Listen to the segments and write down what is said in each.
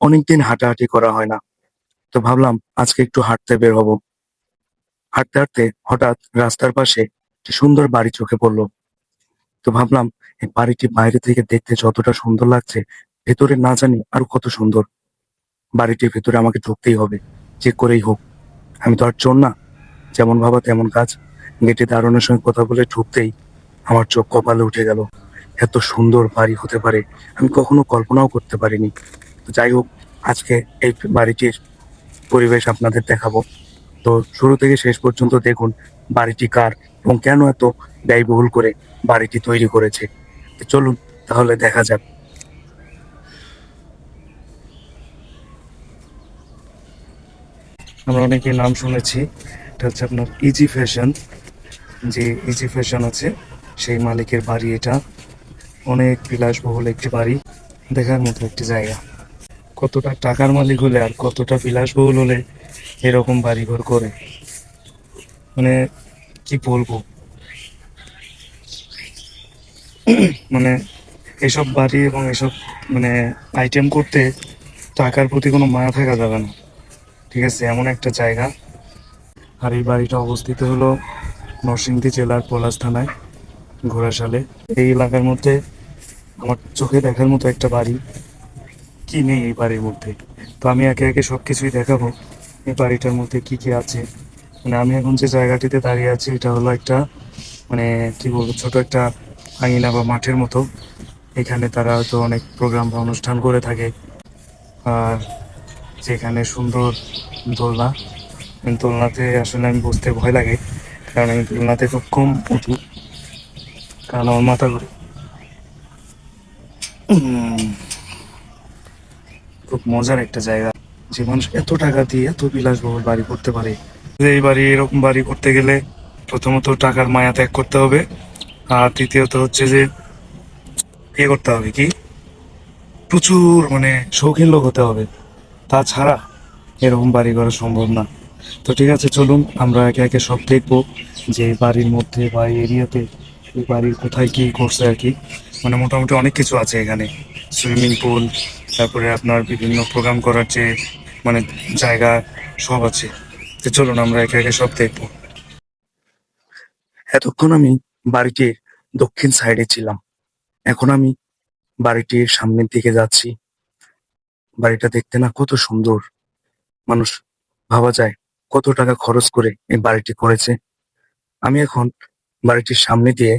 অনেকদিন হাঁটাহাঁটি করা হয় না। তো ভাবলাম আজকে একটু হাঁটতে বের হব। হাঁটতে হাঁটতে হঠাৎ রাস্তার পাশে একটি সুন্দর বাড়ি চোখে পড়ল। তো ভাবলাম এই বাড়িটি বাইরে থেকে দেখতে যতটা সুন্দর লাগছে, ভেতরে না জানি আরও কত সুন্দর। বাড়িটির ভেতরে আমাকে ঢুকতেই হবে, যে করেই হোক। আমি তো আর চোর না, যেমন ভাবা তেমন কাজ। গেটে দাঁড়ানোর সঙ্গে কথা বলে ঢুকতেই আমার চোখ কপালে উঠে গেল, এত সুন্দর বাড়ি হতে পারে, আমি কখনো কল্পনাও করতে পারিনি। যাই হোক, আজকে এই বাড়িটির পরিবেশ আপনাদের দেখাবো। তো শুরু থেকে শেষ পর্যন্ত দেখুন বাড়িটি কার এবং কেন এত ব্যয়বহুল করে বাড়িটি তৈরি করেছে। চলুন তাহলে দেখা যাক। আমরা অনেকে নাম শুনেছি, এটা হচ্ছে আপনার ইজি ফ্যাশন যে ইজি ফ্যাশন আছে, সেই মালিকের বাড়ি এটা। অনেক বিলাসবহুল একটি বাড়ি, দেখার মতো একটি জায়গা। কতটা টাকার মালিক হলে আর কতটা বিলাসবহুল হলে এরকম বাড়িঘর করে? মানে কি বলব? মানে এসব বাড়ি এবং এসব মানে আইটেম করতে টাকার প্রতি কোনো মায়া থাকা যাবে না। ঠিক আছে, এমন একটা জায়গা। আর এই বাড়িটা অবস্থিত হলো নরসিংদী জেলার পলাশ থানায়, ঘোড়াশালে। এই এলাকার মধ্যে আমার চোখে দেখার মতো একটা বাড়ি। কি নেই এই বাড়ির মধ্যে? তো আমি একে একে সব কিছুই দেখাবো এই বাড়িটার মধ্যে কি কি আছে। মানে আমি এখন যে জায়গাটিতে দাঁড়িয়ে আছি, এটা হলো একটা মানে কি বলব, ছোট একটা আঙিনা বা মাঠের মতো। এখানে তারা হয়তো অনেক প্রোগ্রাম বা অনুষ্ঠান করে থাকে। আর যেখানে সুন্দর দোলনা। দোলনাতে আসলে আমি বসতে ভয় লাগে, কারণ আমি দোলনাতে খুব কম উঠি কারণ আমার মাথা ঘুরে। খুব মজার একটা জায়গা। যে মানুষ এত টাকা দিয়ে এত বিলাসবহুল বাড়ি করতে পারে। এই বাড়ি, এরকম বাড়ি করতে গেলে প্রথমত টাকার মায়া ত্যাগ করতে হবে। আর তৃতীয়ত হচ্ছে যে ইয়ে করতে হবে কি? প্রচুর মানে শৌখিন লোক হতে হবে। তাছাড়া এরকম বাড়ি করা সম্ভব না। তো ঠিক আছে, চলুন আমরা একে একে সব দেখব যে বাড়ির মধ্যে বা এরিয়াতে এই বাড়ির কোথায় কি করছে আর কি। মানে মোটামুটি অনেক কিছু আছে এখানে। সুইমিং পুল তারপরে আপনার বিভিন্ন প্রোগ্রাম করার যে মানে জায়গা সব আছে। তো চলুন আমরা একে একে সব দেখব। এতক্ষণ আমি বাড়িটির দক্ষিণ সাইডে ছিলাম। এখন আমি বাড়িটির সামনের দিকে যাচ্ছি। বাড়িটা দেখতে না কত সুন্দর। মানুষ ভাবা যায় কত টাকা খরচ করে এই বাড়িটি করেছে। আমি এখন বাড়িটির সামনে দিয়ে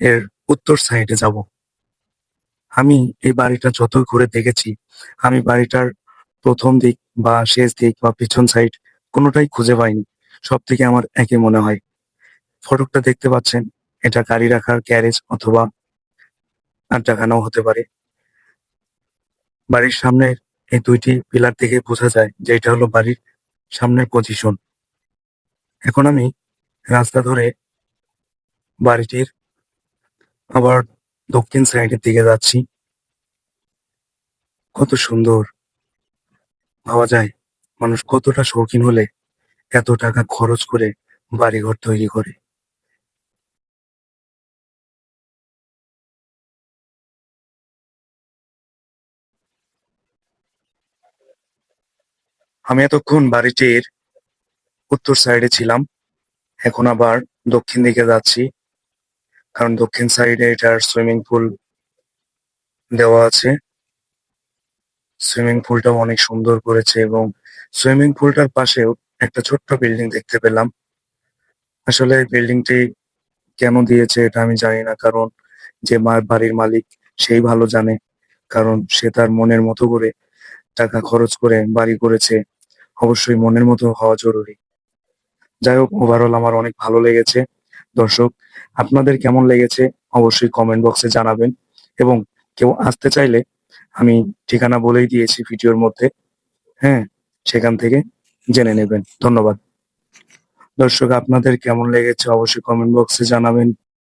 এর উত্তর সাইডে যাব। আমি এই বাড়িটা যত ঘুরে দেখেছি, আমি বাড়িটার প্রথম দিক বা শেষ দিক বা পিছন সাইড কোনোটাই খুঁজে পাইনি। সব থেকে আমার একই মনে হয়। ফটকটা দেখতে পাচ্ছেন, এটা গাড়ি রাখার গ্যারেজ অথবা আড্ডাখানাও হতে পারে। বাড়ির সামনের এই দুইটি পিলার থেকে বোঝা যায় যে এটা হলো বাড়ির সামনের পজিশন এখন আমি রাস্তা ধরে বাড়িটির আবার দক্ষিণ সাইডের দিকে যাচ্ছি। কত সুন্দর। ভাবা যায়, মানুষ কতটা শৌখিন হলে এত টাকা খরচ করে বাড়িঘর তৈরি করে। আমি এতক্ষণ বাড়িটির উত্তর সাইডে ছিলাম, এখন আবার দক্ষিণ দিকে যাচ্ছি। কারণ দক্ষিণ সাইডে এটার সুইমিং পুল দেওয়া আছে। সুইমিং পুলটাও অনেক সুন্দর করেছে এবং সুইমিং পুলটার পাশেও একটা ছোট্ট বিল্ডিং দেখতে পেলাম। আসলে বিল্ডিংটি কেন দিয়েছে এটা আমি জানি না, কারণ যে মার বাড়ির মালিক সেই ভালো জানে, কারণ সে তার মনের মতো করে টাকা খরচ করে বাড়ি করেছে। অবশ্যই মনের মতো হওয়া জরুরি। যাই হোক ওভারঅল আমার অনেক ভালো লেগেছে। দর্শক, আপনাদের কেমন লেগেছে অবশ্যই কমেন্ট বক্সে জানাবেন এবং কেউ আসতে চাইলে আমি ঠিকানা বলেই দিয়েছি ভিডিওর মধ্যে হ্যাঁ সেখান থেকে জেনে নেবেন। ধন্যবাদ। দর্শক, আপনাদের কেমন লেগেছে অবশ্যই কমেন্ট বক্সে জানাবেন।